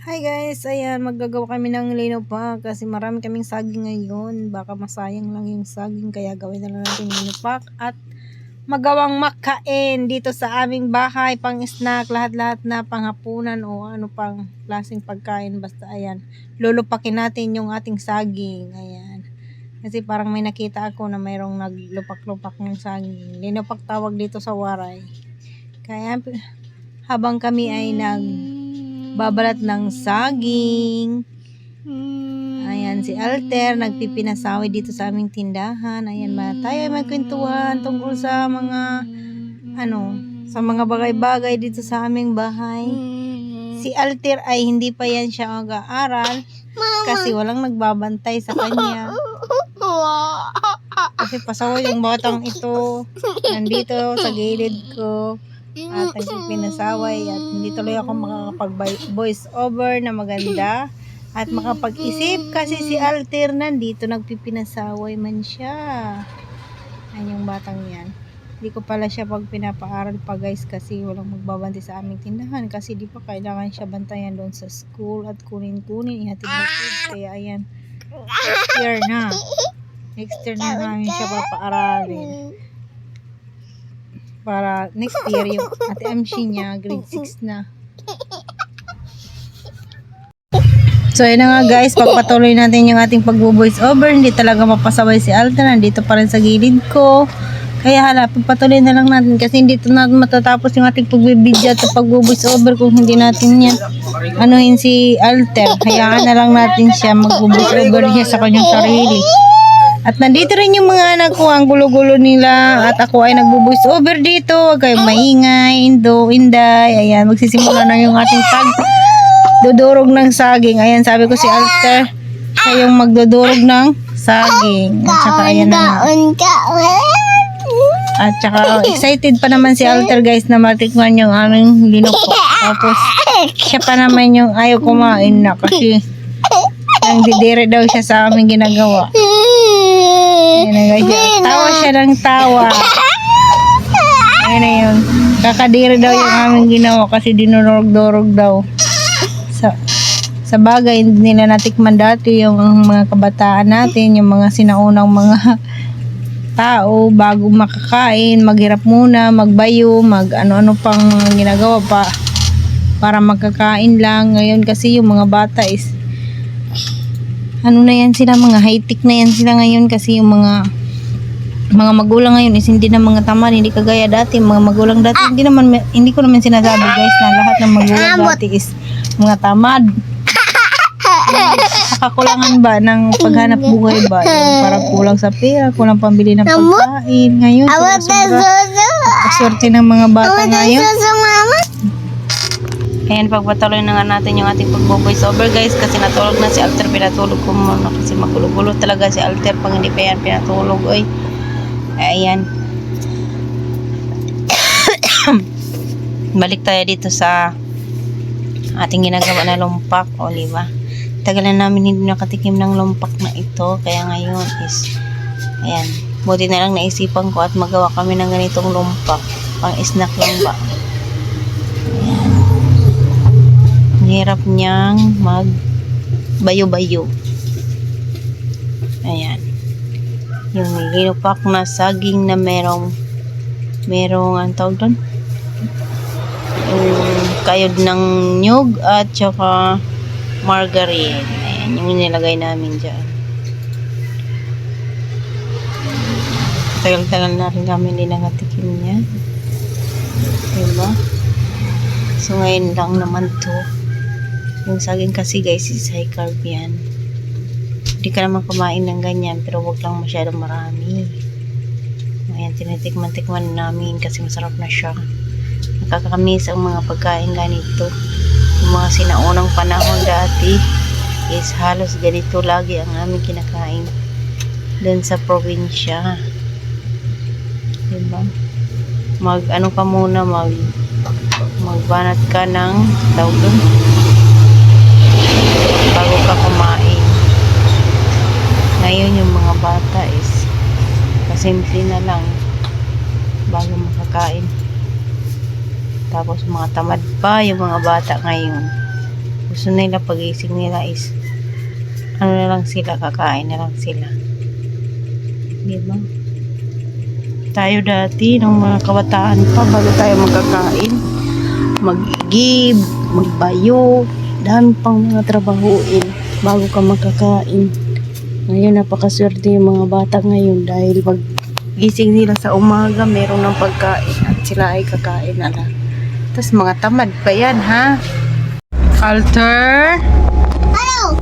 Hi guys, ayan, maggagawa kami ng lino pa kasi marami kaming saging ngayon. Baka masayang lang yung saging kaya gawin na lang natin lino pack at magawang makain dito sa aming bahay, pang snack, lahat-lahat na panghapunan o ano pang klaseng pagkain. Basta ayan, lulupakin natin yung ating saging. Ayan. Kasi parang may nakita ako na mayroong naglupak-lupak ng saging. Linopak tawag dito sa waray. Kaya habang kami ay nag babalat ng saging. Ayan, si Alter, nagpipinasawi dito sa aming tindahan. Ayan, ma, tayo ay magkwentuhan tungkol sa mga, ano, sa mga bagay-bagay dito sa aming bahay. Si Alter ay hindi pa yan siya mag-aaral kasi walang nagbabantay sa kanya. Kasi pasawa yung batang ito. Nandito sa gilid ko. At nagpipinasaway at hindi tuloy ako makakapag voice over na maganda at makapag-isip kasi si Alter nandito nagpipinasaway man siya. Ayan yung batang yan. Hindi ko pala siya pag pinapaaral pa guys kasi walang magbabanti sa aming tindahan kasi di pa kailangan siya bantayan doon sa school at kunin-kunin ihatid-hatid. Kaya ayan, next year na. Next year na namin siya papaaralin para next year yung ate Amshi niya grade 6 na. So yun na nga guys, pagpatuloy natin yung ating pagbo-voice over, hindi talaga mapasaway si Alta, nandito pa rin sa gilid ko. Kaya hala, pagpatuloy na lang natin kasi hindi to natin matatapos yung ating pagbibidya at pagbo-voice over kung hindi natin yan anuhin si Alter. Hayaan na lang natin siya mag-voice over niya sa kanyang sarili. At nandito rin yung mga anak ko, ang gulo-gulo nila. At ako ay nagbo-voice over dito. Huwag kayong maingay, Indo, Inday. Ayan, magsisimula na yung ating pag dudurog ng saging. Ayan, sabi ko si Alter, siya yung magdudurog ng saging. At saka ayan na. At saka excited pa naman si Alter guys na matikman yung aming linoko. Tapos siya pa naman yung ayaw kumain na kasi nang didire daw siya sa aming ginagawa. Ayan na guys. Tawa siya ng tawa. Ayan na yun. Kakadiri daw yung aming ginawa kasi dinurog-durog daw. Sa, sa bagay, hindi nila natikman dati yung mga kabataan natin, yung mga sinaunang mga tao bago makakain, maghirap muna, magbayo, mag ano-ano pang ginagawa pa para magkakain lang. Ngayon kasi yung mga bata is ano na yan sila, mga high-tech na yan sila ngayon kasi yung mga mga magulang ngayon is hindi na mga tamad, hindi kagaya dati, mga magulang dati, hindi naman, hindi ko naman sinasabi guys na lahat ng magulang dati is mga tamad. Nakakulangan ba ng paghanap buhay ba? Yung parang kulang sa pera, kulang pambili ng pagkain. Ngayon, sobra, swerte ng mga bata ngayon. Ayan, pagpatuloy na nga natin yung ating pagbo-voice over guys kasi natulog na si Alter, pinatulog ko muna kasi magulo-gulo talaga si Alter pang hindi pa yan pinatulog oy. Ayan. Balik tayo dito sa ating ginagawa na lumpak, o di ba? Tagal na namin hindi nakatikim ng lumpak na ito, kaya ngayon is ayan, buti na lang naisipan ko at magawa kami ng ganitong lumpak, pang snack lang ba. Ang hirap niyang mag bayo-bayo. Ayan. Yung linupak na saging na merong merong ang tawag doon? Yung kayod ng nyug at saka margarine. Ayan, yung nilagay namin dyan. Tagal-tagal na rin kami hindi niya. Diba? So, ngayon lang naman to. Yung saging kasi guys is high carb yan. Hindi ka naman kumain ng ganyan pero wag lang masyadong marami. Ayan, tinitikman-tikman namin kasi masarap na siya. Nakakamiss ang mga pagkain ganito. Yung mga sinaunang panahon dati is halos ganito lagi ang aming kinakain doon sa probinsya. Diba? Mag ano ka muna, mag magbanat ka ng tawag doon bago ka kumain. Ngayon yung mga bata is kasimple na lang bago makakain. Tapos mga tamad pa yung mga bata ngayon. Gusto nila pagising nila is ano na lang sila, kakain na lang sila. Di? Tayo dati, nung mga kabataan pa, bago tayo magkakain, mag-give, magbayo, dami pang mga trabahuin bago ka magkakain. Ngayon, napakaswerte yung mga bata ngayon dahil pag gising nila sa umaga, meron ng pagkain at sila ay kakain na lang. Tapos mga tamad pa yan, ha? Alter? Ano?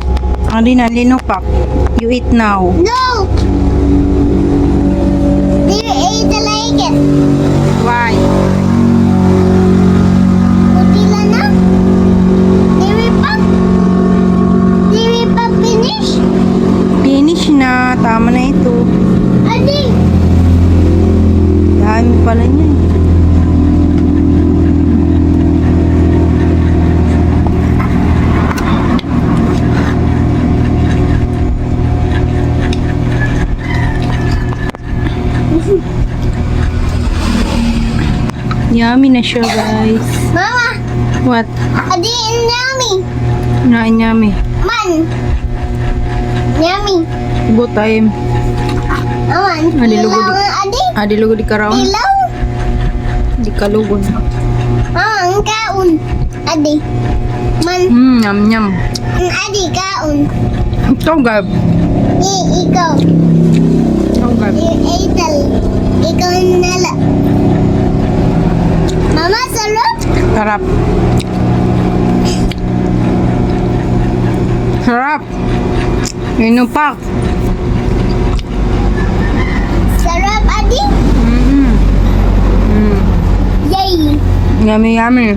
Adi na, linupak. You eat now. No! Do you eat the like it? Yummy na siya, guys. Mama! What? Adi yummy! Na yummy. Man! Yummy! Ibo time. Aman! Adi, lugod. ang adi! Adi lugo di karaon. Ilaw! Di kalugon. Ang kaun! Adi! Man! Hmm, nyam nyam. Ang adi kaun! Ito, gab. I, ikaw! Ito, gab. Ikaw ang nala! Mama, sarap! Sarap. Sarap. Inupak. Sarap, adi! Mm-hmm. Mm. Yay! Yummy, yummy.